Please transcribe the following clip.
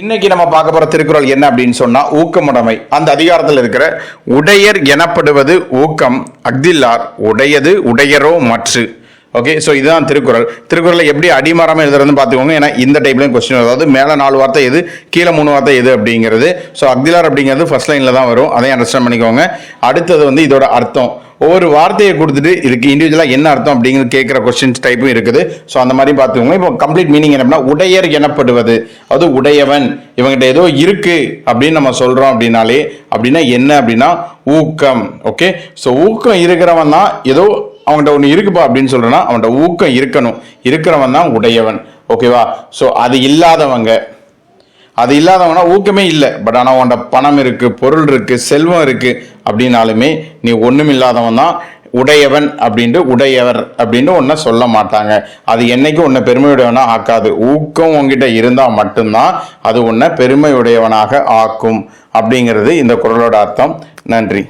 இன்னைக்கு நம்ம பார்க்க போற திருக்குறள் என்ன அப்படின்னு சொன்னா ஊக்கமுடைமை. அந்த அதிகாரத்தில் இருக்கிற உடையர் எனப்படுவது ஊக்கம் அக்தில்லார் உடையது உடையரோ மற்று. ஓகே ஸோ இதுதான் திருக்குறள். திருக்குறளை எப்படி அடிமரமாக எழுதுறதுன்னு பார்த்துக்கோங்க. ஏன்னா இந்த டைப்லையும் கொஸ்டின் அதாவது மேலே நாலு வார்த்தை எது கீழே மூணு வார்த்தை எது அப்படிங்கிறது. ஸோ அக்திலார் அப்படிங்கிறது ஃபர்ஸ்ட் லைனில் தான் வரும். அதையும் அண்டர்ஸ்டாண்ட் பண்ணிக்கோங்க. அடுத்தது வந்து இதோட அர்த்தம். ஒவ்வொரு வார்த்தையை கொடுத்துட்டு இதுக்கு இண்டிவிஜுவலாக என்ன அர்த்தம் அப்படிங்கிறது கேட்குற கொஸ்டின்ஸ் டைப்பும் இருக்குது. ஸோ அந்த மாதிரி பார்த்துக்கோங்க. இப்போ கம்ப்ளீட் மீனிங் என்ன அப்படின்னா உடையர் எனப்படுவது. அது உடையவன். இவங்ககிட்ட ஏதோ இருக்கு அப்படின்னு நம்ம சொல்கிறோம் அப்படின்னாலே அப்படின்னா என்ன அப்படின்னா ஊக்கம். ஓகே ஸோ ஊக்கம் இருக்கிறவன் தான் ஏதோ அவன்கிட்ட ஒன்று இருக்குப்பா அப்படின்னு சொல்றேன்னா அவன்கிட்ட ஊக்கம் இருக்கணும். இருக்கிறவன் தான் உடையவன். ஓகேவா ஸோ அது இல்லாதவங்க அது இல்லாதவனா ஊக்கமே இல்லை. பட் ஆனால் உன்ட பணம் இருக்குது பொருள் இருக்குது செல்வம் இருக்குது அப்படின்னாலுமே நீ ஒன்றும் இல்லாதவன் தான் உடையவன் அப்படின்ட்டு உடையவர் அப்படின்னு ஒன்றை சொல்ல மாட்டாங்க. அது என்னைக்கும் உன்னை பெருமையுடையவனா ஆக்காது. ஊக்கம் உங்ககிட்ட இருந்தால் மட்டும்தான் அது உன்னை பெருமையுடையவனாக ஆக்கும். அப்படிங்கிறது இந்த குரலோட அர்த்தம். நன்றி.